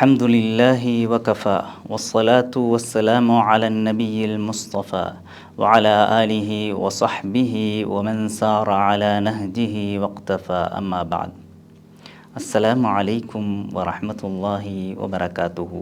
الحمد لله وكفى والصلاة والسلام على النبي المصطفى وعلى آله وصحبه ومن سار على نهجه واقتفى أما بعد السلام عليكم ورحمة الله وبركاته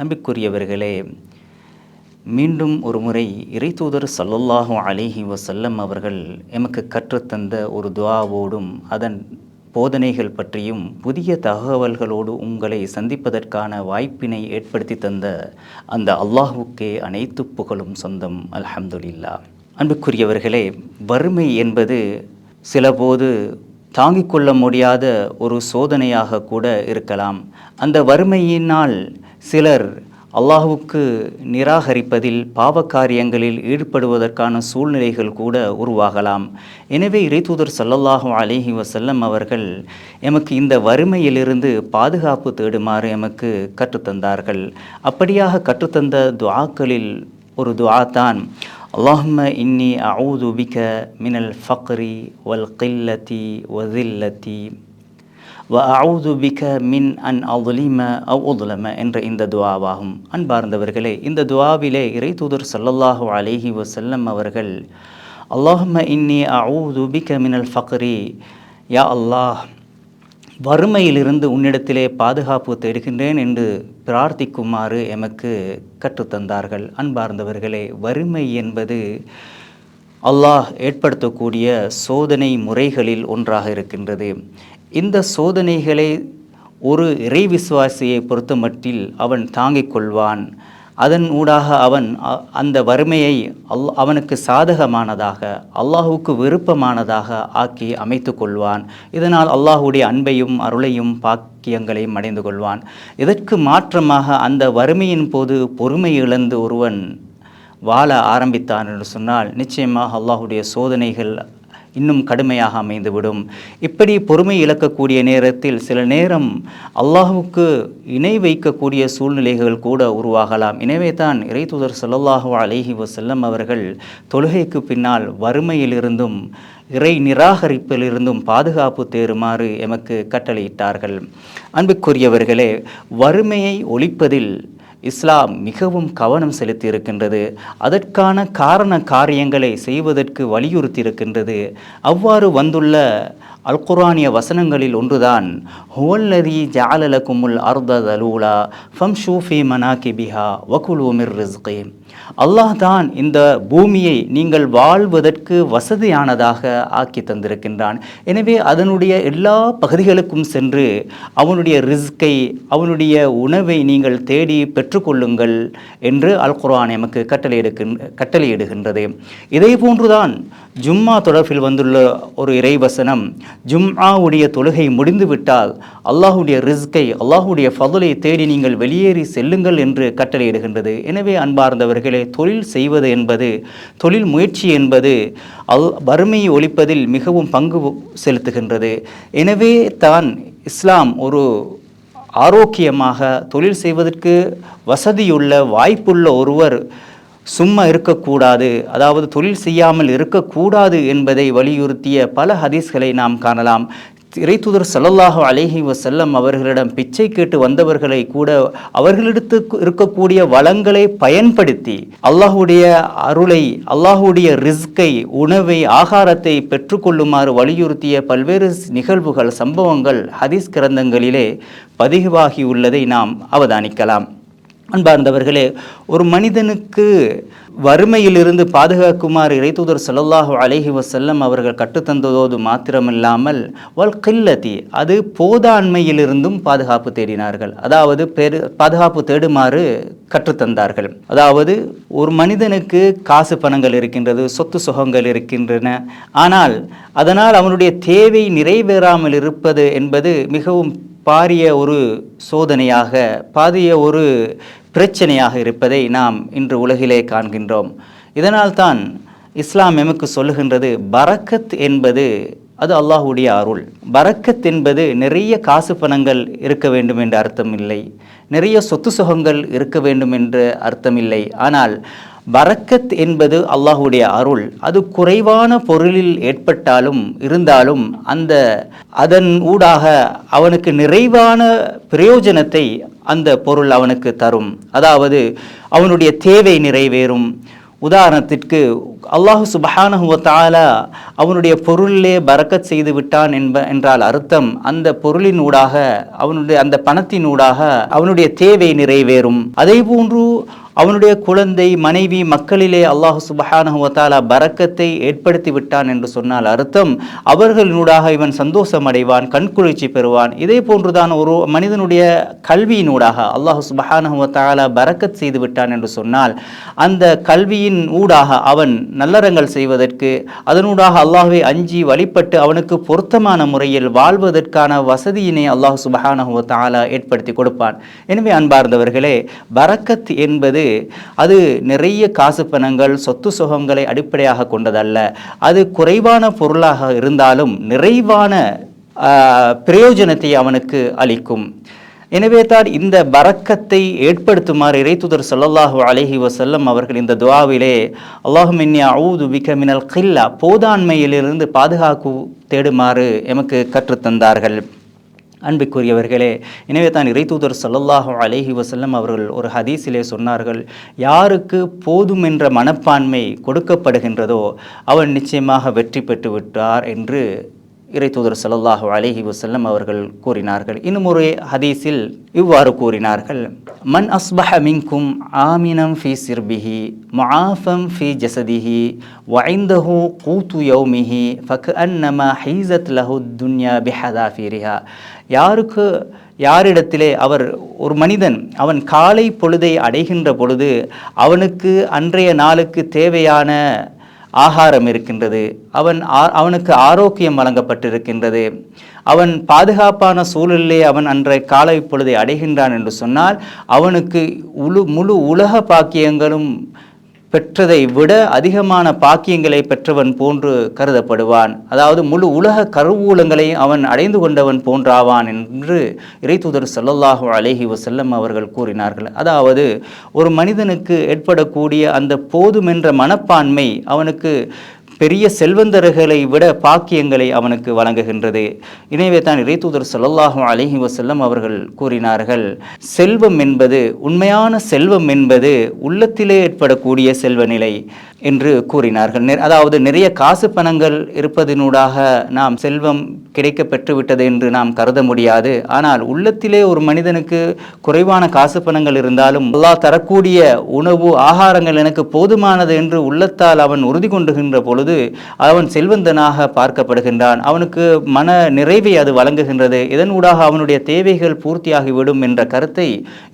அன்பிற்குரியவர்களே மீண்டும் ஒரு முறை இறைத்தூதர் சல்லல்லாஹு அலைஹி வசல்லம் அவர்கள் எமக்கு கற்றுத்தந்த ஒரு துவாவோடும் அதன் போதனைகள் பற்றியும் புதிய தகவல்களோடு உங்களை சந்திப்பதற்கான வாய்ப்பினை ஏற்படுத்தி தந்த அந்த அல்லாஹுக்கே அனைத்து புகழும் சொந்தம் அல்ஹம்துலில்லா அன்புக்குரியவர்களே வறுமை என்பது சிலபோது தாங்கிக் கொள்ள முடியாத ஒரு சோதனையாக கூட இருக்கலாம். அந்த வறுமையினால் சிலர் அல்லாஹுக்கு நிராகரிப்பதில் பாவக்காரியங்களில் ஈடுபடுவதற்கான சூழ்நிலைகள் கூட உருவாகலாம். எனவே இறைத்தூதர் சல்லல்லாஹு அலிஹி வசல்லம் அவர்கள் எமக்கு இந்த வறுமையிலிருந்து பாதுகாப்பு தேடுமாறு எமக்கு கற்றுத்தந்தார்கள் அப்படியாக கற்றுத்தந்த துவாக்களில் ஒரு துவா தான் அல்லாஹும்ம இன்னி அவுது பிக மினல் ஃபக்ரி வல் கில்லத்தி வதில்லத்தி வ அவுது பிக மின் அன் அவுலிம அவ் உதுலம என்ற இந்த துவாவாகும். அன்பார்ந்தவர்களே இந்த துவாவிலே இறை தூதர் சல்லல்லாஹு அலேஹி வசல்லம் அவர்கள் அல்லாஹும்ம இன்னி அவுது பிக மினல் ஃபக்ரி யா அல்லாஹ் வறுமையிலிருந்து உன்னிடத்திலே பாதுகாப்பு தேடுகின்றேன் என்று பிரார்த்திக்குமாறு எமக்கு கற்றுத்தந்தார்கள். அன்பார்ந்தவர்களே வறுமை என்பது அல்லாஹ் ஏற்படுத்தக்கூடிய சோதனை முறைகளில் ஒன்றாக இருக்கின்றது. இந்த சோதனைகளை ஒரு இறை விசுவாசியை பொறுத்தமட்டில் அவன் தாங்கிக் கொள்வான். அதன் ஊடாக அவன் அந்த வறுமையை அல் அவனுக்கு சாதகமானதாக அல்லாஹுக்கு விருப்பமானதாக ஆக்கி அமைத்து கொள்வான். இதனால் அல்லாஹுடைய அன்பையும் அருளையும் பாக்கியங்களையும் அடைந்து கொள்வான். இதற்கு மாற்றமாக அந்த வறுமையின் போது பொறுமை இழந்து ஒருவன் வாழ ஆரம்பித்தான் என்று சொன்னால் நிச்சயமாக அல்லாஹுடைய சோதனைகள் இன்னும் கடுமையாக அமைந்துவிடும். இப்படி பொறுமை இழக்கக்கூடிய நேரத்தில் சில நேரம் அல்லாஹுக்கு இணை வைக்கக்கூடிய சூழ்நிலைகள் கூட உருவாகலாம். எனவே தான் இறைத்துதர் சொல்லல்லாஹு அலேஹி வசல்லம் அவர்கள் தொழுகைக்கு பின்னால் வறுமையிலிருந்தும் இறை நிராகரிப்பிலிருந்தும் பாதுகாப்பு தேருமாறு எமக்கு கட்டளையிட்டார்கள். அன்புக்குரியவர்களே வறுமையை ஒழிப்பதில் இஸ்லாம் மிகவும் கவனம் செலுத்தி இருக்கின்றது அதற்கான காரண காரியங்களை செய்வதற்கு வலியுறுத்தி இருக்கின்றது அவ்வாறு வந்துள்ள அல்குரானிய வசனங்களில் ஒன்றுதான் ஹுவல்லதி ஜாலலகுமுல் அர்த தலூலா ஃபம் ஷூஃபி மனாகிபிஹா வகுல் வகுலூமிர் ரிஸ்கீம் அல்லாஹ் தான் இந்த பூமியை நீங்கள் வாழ்வதற்கு வசதியானதாக ஆக்கி தந்திருக்கின்றான். எனவே அதனுடைய எல்லா பகுதிகளுக்கும் சென்று அவனுடைய ரிஸ்கை அவனுடைய உணவை நீங்கள் தேடி பெற்றுக்கொள்ளுங்கள் என்று அல் குரான் எமக்கு கட்டளையிடுகின்ற கட்டளையிடுகின்றது. இதே போன்றுதான் ஜும்மா தொடர்பில் வந்துள்ள ஒரு இறைவசனம் ஜும்ஆவுடைய தொழுகை முடிந்துவிட்டால் அல்லாஹுடைய ரிஸ்கை அல்லாஹுடைய ஃபதுலை தேடி நீங்கள் வெளியேறி செல்லுங்கள் என்று கட்டளையிடுகின்றது. எனவே அன்பார்ந்தவர்கள் தொழில் செய்வது என்பது தொழில் முயற்சி என்பது வறுமையை ஒழிப்பதில் மிகவும் பங்கு செலுத்துகின்றது. எனவே தான் இஸ்லாம் ஒரு ஆரோக்கியமாக தொழில் செய்வதற்கு வசதியுள்ள வாய்ப்புள்ள ஒருவர் சும்மா இருக்கக்கூடாது அதாவது தொழில் செய்யாமல் இருக்கக்கூடாது என்பதை வலியுறுத்திய பல ஹதீஸ்களை நாம் காணலாம். இறைத்துதர் சல்லல்லாஹு அலேஹி வசல்லம் அவர்களிடம் பிச்சை கேட்டு வந்தவர்களை கூட அவர்களிடத்து இருக்கக்கூடிய வளங்களை பயன்படுத்தி அல்லாஹுடைய அருளை அல்லாஹுடைய ரிஸ்கை உணவை ஆகாரத்தை பெற்றுக்கொள்ளுமாறு வலியுறுத்திய பல்வேறு நிகழ்வுகள் சம்பவங்கள் ஹதீஸ் கிரந்தங்களிலே பதிவாகியுள்ளதை நாம் அவதானிக்கலாம். அன்பார்ந்தவர்களே ஒரு மனிதனுக்கு வறுமையிலிருந்து பாதுகாக்குமாறு இறைத்தூதர் சல்லல்லாஹு அலஹி வசல்லம் அவர்கள் கற்றுத்தந்ததோடு மாத்திரமில்லாமல் வல் கில்லதி அது போதாண்மையிலிருந்தும் பாதுகாப்பு தேடினார்கள். அதாவது பெரு பாதுகாப்பு தேடுமாறு கற்றுத்தந்தார்கள். அதாவது ஒரு மனிதனுக்கு காசு பணங்கள் இருக்கின்றது சொத்து சுகங்கள் இருக்கின்றன. ஆனால் அதனால் அவனுடைய தேவை நிறைவேறாமல் இருப்பது என்பது மிகவும் பாரிய ஒரு சோதனையாக பாரிய ஒரு பிரச்சனையாக இருப்பதை நாம் இன்று உலகிலே காண்கின்றோம். இதனால்தான் இஸ்லாம் எமக்கு சொல்லுகின்றது பரக்கத் என்பது அது அல்லாஹுடைய அருள். பரக்கத் என்பது நிறைய காசு பணங்கள் இருக்க வேண்டும் என்ற அர்த்தம் இல்லை. நிறைய சொத்து சுகங்கள் இருக்க வேண்டும் என்று அர்த்தமில்லை ஆனால் பரக்கத் என்பது அல்லாஹுடைய அருள். அது குறைவான பொருளில் ஏற்பட்டாலும் இருந்தாலும் அந்த அதன் ஊடாக அவனுக்கு நிறைவான பிரயோஜனத்தை அந்த பொருள் அவனுக்கு தரும். அதாவது அவனுடைய தேவை நிறைவேறும். உதாரணத்திற்கு அல்லாஹு சுபஹானஹுவத்தாலா அவனுடைய பொருளிலே பரக்கத் செய்து விட்டான் என்ப என்றால் அர்த்தம் அந்த பொருளின் ஊடாக அவனுடைய அந்த பணத்தின் ஊடாக அவனுடைய தேவை நிறைவேறும். அதே போன்று அவனுடைய குழந்தை மனைவி மக்களிலே அல்லாஹு சுபஹானஹுவத்தாலா பறக்கத்தை ஏற்படுத்தி விட்டான் என்று சொன்னால் அர்த்தம். அவர்களினூடாக இவன் சந்தோஷம் அடைவான் கண்குளிர்ச்சி பெறுவான். இதே போன்றுதான் ஒரு மனிதனுடைய கல்வியினூடாக அல்லாஹு சுபஹானஹுவத்தாலா பறக்கத் செய்து விட்டான் என்று சொன்னால் அந்த கல்வியின் ஊடாக அவன் நல்லறங்கள் செய்வதற்கு அதனூடாக அல்லாஹுவை அஞ்சி வழிபட்டு அவனுக்கு பொருத்தமான முறையில் வாழ்வதற்கான வசதியினை அல்லாஹ் சுபஹானஹுவத்தாலா ஏற்படுத்தி கொடுப்பான். எனவே அன்பார்ந்தவர்களே பறக்கத் என்பது அது நிறைய காசு பணங்கள் சொத்து சுகங்களை அடிப்படையாக கொண்டதல்ல. அது குறைவான பொருளாக இருந்தாலும் நிறைவான ஆஹ், பிரயோஜனத்தை அவனுக்கு அளிக்கும். எனவே தான் இந்த பறக்கத்தை ஏற்படுத்துமாறு இறைத்துதர் சொல்லல்லாஹு அலஹி வசல்லம் அவர்கள் இந்த துவாவிலே அல்லாஹும் இன்னி அஊது பிக மினல் கில்லா போதாண்மையிலிருந்து பாதுகாப்பு தேடுமாறு எமக்கு கற்றுத்தந்தார்கள் அன்புக்குரியவர்களே எனவே தான் இறைத்தூதர் சல்லல்லாஹு அலைஹி வசல்லம் அவர்கள் ஒரு ஹதீஸிலே சொன்னார்கள் யாருக்கு போதும் என்ற மனப்பான்மை கொடுக்கப்படுகின்றதோ அவன் நிச்சயமாக வெற்றி பெற்று விட்டார் என்று இறை தூதர் சல்லாஹூ அலைஹி வசல்லம் அவர்கள் கூறினார்கள். இன்னும் ஒரு ஹதீஸில் இவ்வாறு கூறினார்கள். மன் அஸ்பஹ மின்கும் ஆமினம் ஃபி சிர்பிஹி முஆஃபம் ஃபி ஜசதிஹி வைந்தஹு கூத்து யௌமிஹி ஃபக் அன்னம ஹீசத் லஹு துன்யா பிஹதாஃபிரிஹா. யாருக்கு யாரிடத்திலே அவர் ஒரு மனிதன் அவன் காலை பொழுதை அடைகின்ற பொழுது அவனுக்கு அன்றைய நாளுக்கு தேவையான ஆகாரம் இருக்கின்றது. அவன் ஆ- அவனுக்கு ஆரோக்கியம் வழங்கப்பட்டிருக்கின்றது. அவன் பாதுகாப்பான சூழலிலே அவன் அன்றைய காலை பொழுதை அடைகின்றான் என்று சொன்னால் அவனுக்கு உழு முழு உலக பாக்கியங்களும் பெற்றதை விட அதிகமான பாக்கியங்களை பெற்றவன் போன்று கருதப்படுவான். அதாவது முழு உலக கருவூலங்களை அவன் அடைந்து கொண்டவன் போன்றாவான் என்று இறைத்தூதர் சல்லல்லாஹு அலைஹி வசல்லம் அவர்கள் கூறினார்கள். அதாவது ஒரு மனிதனுக்கு ஏற்படக்கூடிய அந்த போதுமென்ற மனப்பான்மை அவனுக்கு பெரிய செல்வந்தர்களை விட பாக்கியங்களை அவனுக்கு வழங்குகின்றது. எனவே தான் இறைத்தூதர் சொல்லல்லாஹும் அலஹி வசல்லம் அவர்கள் கூறினார்கள் செல்வம் என்பது உண்மையான செல்வம் என்பது உள்ளத்திலே ஏற்படக்கூடிய செல்வ நிலை என்று கூறினார்கள். அதாவது நிறைய காசு பணங்கள் இருப்பதினூடாக நாம் செல்வம் கிடைக்க பெற்றுவிட்டது என்று நாம் கருத முடியாது. ஆனால் உள்ளத்திலே ஒரு மனிதனுக்கு குறைவான காசு பணங்கள் இருந்தாலும் அல்லாஹ் தரக்கூடிய உணவு ஆகாரங்கள் எனக்கு போதுமானது என்று உள்ளத்தால் அவன் உறுதி கொண்டுகின்ற பொழுது அவன் செல்வந்தனாக பார்க்கப்படுகின்றான். அவனுக்கு மன நிறைவை அது வழங்குகின்றது. இதன் ஊடாக அவனுடைய தேவைகள் பூர்த்தியாகிவிடும் என்ற கருத்தை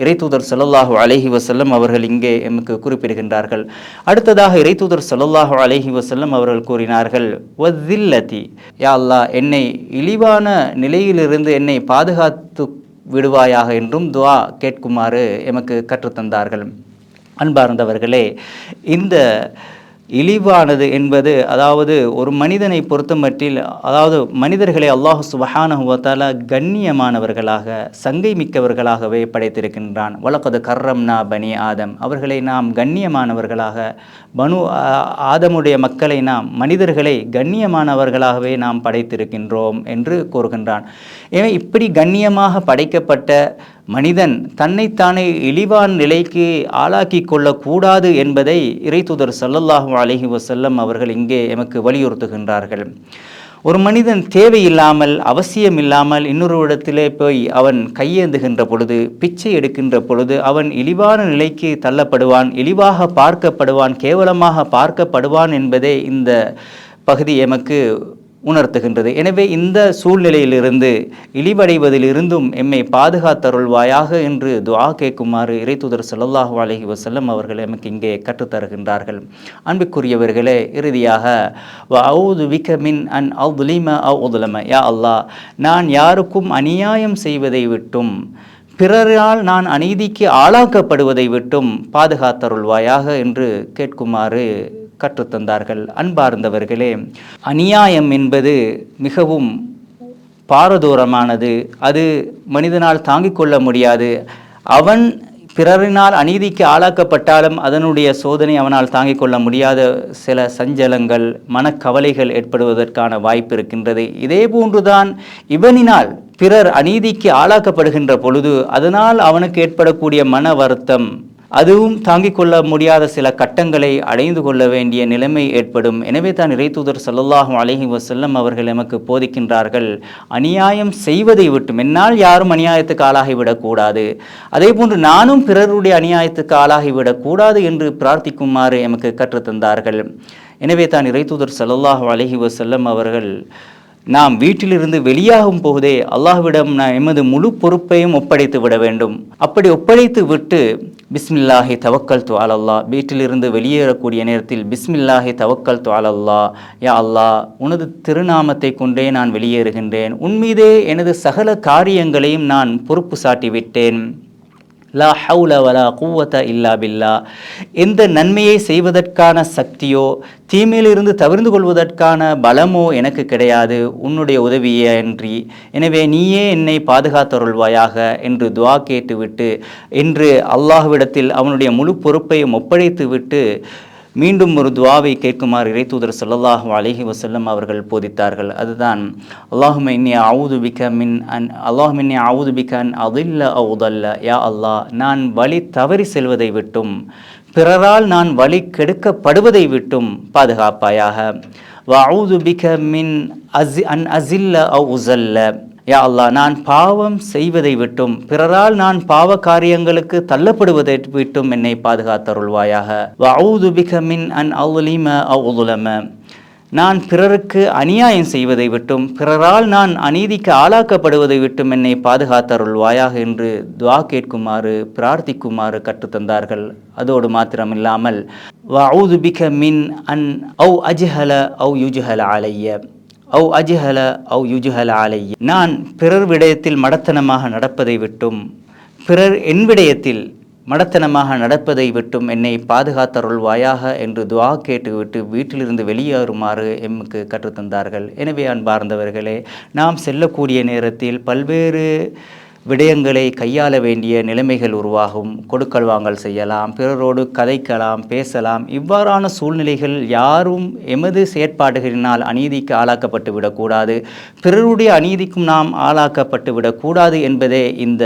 இறைத்தூதர் ஸல்லல்லாஹு அலஹி வசல்லம் அவர்கள் இங்கே எமக்கு குறிப்பிடுகின்றார்கள். அடுத்ததாக இறைத்தூதர் ஸல்லல்லாஹு அலஹி வசல்லம் அவர்கள் கூறினார்கள் ஒதில்லதி யா அல்லா என்னை இழிவான நிலையிலிருந்து என்னை பாதுகாத்து விடுவாயாக என்றும் துவா கேட்குமாறு எமக்கு கற்றுத்தந்தார்கள். அன்பார்ந்தவர்களே இந்த இழிவானது என்பது அதாவது ஒரு மனிதனை பொறுத்தமட்டில் அதாவது மனிதர்களை அல்லாஹ் சுபஹானுவத்தால கண்ணியமானவர்களாக சங்கை மிக்கவர்களாகவே படைத்திருக்கின்றான். வழக்கது கர்ரம்னா பனி ஆதம். அவர்களை நாம் கண்ணியமானவர்களாக பனு ஆதமுடைய மக்களை நாம் மனிதர்களை கண்ணியமானவர்களாகவே நாம் படைத்திருக்கின்றோம் என்று கூறுகின்றான். எனவே இப்படி கண்ணியமாக படைக்கப்பட்ட மனிதன் தன்னைத்தானே இழிவான நிலைக்கு ஆளாக்கி கொள்ளக்கூடாது என்பதை இறைத்துதர் ஸல்லல்லாஹு அலஹி வசல்லம் அவர்கள் இங்கே எமக்கு வலியுறுத்துகின்றார்கள். ஒரு மனிதன் தேவையில்லாமல் அவசியம் இல்லாமல் இன்னொரு இடத்திலே போய் அவன் கையேந்துகின்ற பொழுது பிச்சை எடுக்கின்ற பொழுது அவன் இழிவான நிலைக்கு தள்ளப்படுவான் இழிவாக பார்க்கப்படுவான் கேவலமாக பார்க்கப்படுவான் என்பதே இந்த பகுதி எமக்கு உணர்த்துகின்றது. எனவே இந்த சூழ்நிலையிலிருந்து இழிவடைவதிலிருந்தும் எம்மை பாதுகாத்தருள்வாயாக என்று துவா கேட்குமாறு இறைத்துதர் சல்லாஹு அலஹி வசல்லம் அவர்கள் எமக்கு இங்கே கற்றுத்தருகின்றார்கள். அன்புக்குரியவர்களே இறுதியாக அவுது விகமின் அன் அவ்லிம அவ் உதுலம. யா அல்லாஹ் நான் யாருக்கும் அநியாயம் செய்வதை விட்டும் பிறரால் நான் அநீதிக்கு ஆளாக்கப்படுவதை விட்டும் பாதுகாத்தருள்வாயாக என்று கேட்குமாறு கற்றுத்தந்தார்கள். அன்பார்ந்தவர்களே அநியாயம் என்பது மிகவும் பாரதூரமானது. அது மனிதனால் தாங்கிக் கொள்ள முடியாது. அவன் பிறரினால் அநீதிக்கு ஆளாக்கப்பட்டாலும் அதனுடைய சோதனை அவனால் தாங்கிக் கொள்ள முடியாத சில சஞ்சலங்கள் மனக்கவலைகள் ஏற்படுவதற்கான வாய்ப்பு இருக்கின்றது. இதே போன்றுதான் இவனினால் பிறர் அநீதிக்கு ஆளாக்கப்படுகின்ற பொழுது அதனால் அவனுக்கு ஏற்படக்கூடிய மன வருத்தம் அதுவும் தாங்கிக் கொள்ள முடியாத சில கட்டங்களை அடைந்து கொள்ள வேண்டிய நிலைமை ஏற்படும். எனவே தான் இறைத்தூதர் ஸல்லல்லாஹு அலஹி வசல்லம் அவர்கள் எமக்கு போதிக்கின்றார்கள். அநியாயம் செய்வதை விட்டும். என்னால் யாரும் அநியாயத்துக்கு ஆளாகிவிடக்கூடாது அதே போன்று நானும் பிறருடைய அநியாயத்துக்கு ஆளாகிவிடக்கூடாது என்று பிரார்த்திக்குமாறு எமக்கு கற்றுத்தந்தார்கள் எனவே தான் இறைத்தூதர் ஸல்லல்லாஹு அலஹி வசல்லம் அவர்கள் நாம் வீட்டிலிருந்து வெளியாகும் போதே அல்லாஹ்விடம் நான் எமது முழு பொறுப்பையும் ஒப்படைத்து விட வேண்டும். அப்படி ஒப்படைத்து விட்டு பிஸ்மில்லாஹி தவக்கல் து அலல்லா வீட்டிலிருந்து வெளியேறக்கூடிய நேரத்தில் பிஸ்மில்லாஹி தவக்கல் து அலல்லா யா அல்லாஹ் உனது திருநாமத்தை கொண்டே நான் வெளியேறுகின்றேன். உன்மீதே எனது சகல காரியங்களையும் நான் பொறுப்பு சாட்டி விட்டேன் லா ஹவுல வலா கூவத்த இல்லா பில்லா. எந்த நன்மையை செய்வதற்கான சக்தியோ தீமையிலிருந்து தவிர்ந்து கொள்வதற்கான பலமோ எனக்கு கிடையாது. உன்னுடைய உதவியே அன்றி எனவே நீயே என்னை பாதுகாத்தருள்வாயாக என்று துவா கேட்டுவிட்டு என்று அல்லாஹ்விடத்தில் அவனுடைய முழு பொறுப்பையும் ஒப்படைத்து விட்டு மீண்டும் ஒரு துவாவை கேட்குமாறு இறைத்தூதர் ஸல்லல்லாஹு அலஹி வசல்லம் அவர்கள் போதித்தார்கள். அதுதான் அல்லாஹும இன்னி அவுது பிக மின் அன் அல்லாஹும் இன்னி அவுது பிக அன் அதில்ல அவுதல்ல யா அல்லாஹ் நான் வழி தவறி செல்வதை விட்டும். பிறரால் நான் வழி கெடுக்கப்படுவதை விட்டும் பாதுகாப்பாயாக. அவுது பிக மின் அசி அன் அசில்ல அவ் உசல்ல யா அல்லாஹ் நான் பாவம் செய்வதை விட்டும் பிறரால் நான் பாவ காரியங்களுக்கு தள்ளப்படுவதை விட்டும் என்னை பாதுகாத்தருள்வாயாக. வஅஊது பிக மின் அன் அவுலிம அவ் நான் பிறருக்கு அநியாயம் செய்வதை விட்டும் பிறரால் நான் அநீதிக்கு ஆளாக்கப்படுவதை விட்டும் என்னை பாதுகாத்தருள்வாயாக என்று துவா கேட்குமாறு பிரார்த்திக்குமாறு கற்றுத்தந்தார்கள் அதோடு மாத்திரமில்லாமல் ஊது பிக மின் அன் அவ் அஜ்ஹல அவ் யுஜ்ஹல ஆலைய அவ் அஜ்ஹல அவ் யுஜுஹல அலைய நான் பிறர் விடயத்தில் மடத்தனமாக நடப்பதை விட்டும் பிறர் என் விடயத்தில் மடத்தனமாக நடப்பதை விட்டும் என்னை பாதுகாத்தருள்வாயாக என்று துவா கேட்டுவிட்டு வீட்டிலிருந்து வெளியேறுமாறு எம்முக்கு கற்றுத்தந்தார்கள் எனவே அன்பார்ந்தவர்களே நாம் செல்லக்கூடிய நேரத்தில் பல்வேறு விடயங்களை கையாள வேண்டிய நிலைமைகள் உருவாகும். கொடுக்கல் வாங்கல் செய்யலாம் பிறரோடு கதைக்கலாம் பேசலாம். இவ்வாறான சூழ்நிலைகள் யாரும் எமது செயற்பாடுகளினால் அநீதிக்கு ஆளாக்கப்பட்டு விடக்கூடாது. பிறருடைய அநீதிக்கும் நாம் ஆளாக்கப்பட்டு விடக்கூடாது என்பதே இந்த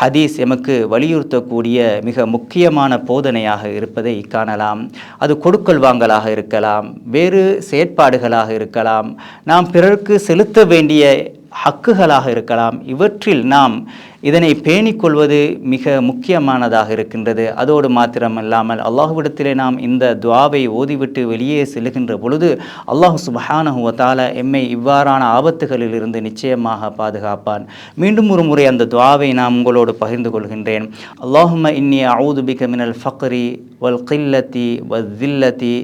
ஹதீஸ் எமக்கு வலியுறுத்தக்கூடிய மிக முக்கியமான போதனையாக இருப்பதை காணலாம். அது கொடுக்கல் வாங்கலாக இருக்கலாம் வேறு செயற்பாடுகளாக இருக்கலாம். நாம் பிறருக்கு செலுத்த வேண்டிய ஹக்குகளாக இருக்கலாம். இவற்றில் நாம் இதனை பேணிக்கொள்வது மிக முக்கியமானதாக இருக்கின்றது. அதோடு மாத்திரமல்லாமல் அல்லாஹுவிடத்திலே நாம் இந்த துவாவை ஓதிவிட்டு வெளியே செல்கின்ற பொழுது அல்லாஹு சுபஹானஹுவத்தால எம்மை இவ்வாறான ஆபத்துகளில் இருந்து நிச்சயமாக பாதுகாப்பான். மீண்டும் ஒரு முறை அந்த துவாவை நான் உங்களோடு பகிர்ந்து கொள்கின்றேன். அல்லாஹும இன்னி அவுது பிக மினல் ஃபக்ரி வல் கில்லத்தி வ தில்லத்தி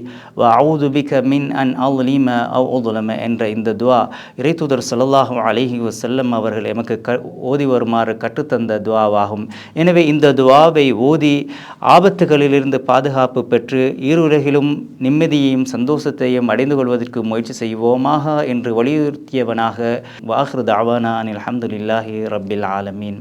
வ அவுது பிக மின் அன் அவுலீம அவ் உதுலம என்ற இந்த துவா இறைத்துதர் சல்லாஹூ அலிஹி வசல்லம் அவர்கள் எமக்கு க ஓதி வருமாறு கற்றுத்தந்த துவாவாகும். எனவே இந்த துவாவை ஓதி ஆபத்துகளிலிருந்து பாதுகாப்பு பெற்று ஈருலகிலும் நிம்மதியையும் சந்தோஷத்தையும் அடைந்து கொள்வதற்கு முயற்சி செய்வோமாக என்று வலியுறுத்தியவனாக. வாஹ்ரு தாவானா அனில் அல்ஹம்துலில்லாஹி ரபில் ஆலமீன்.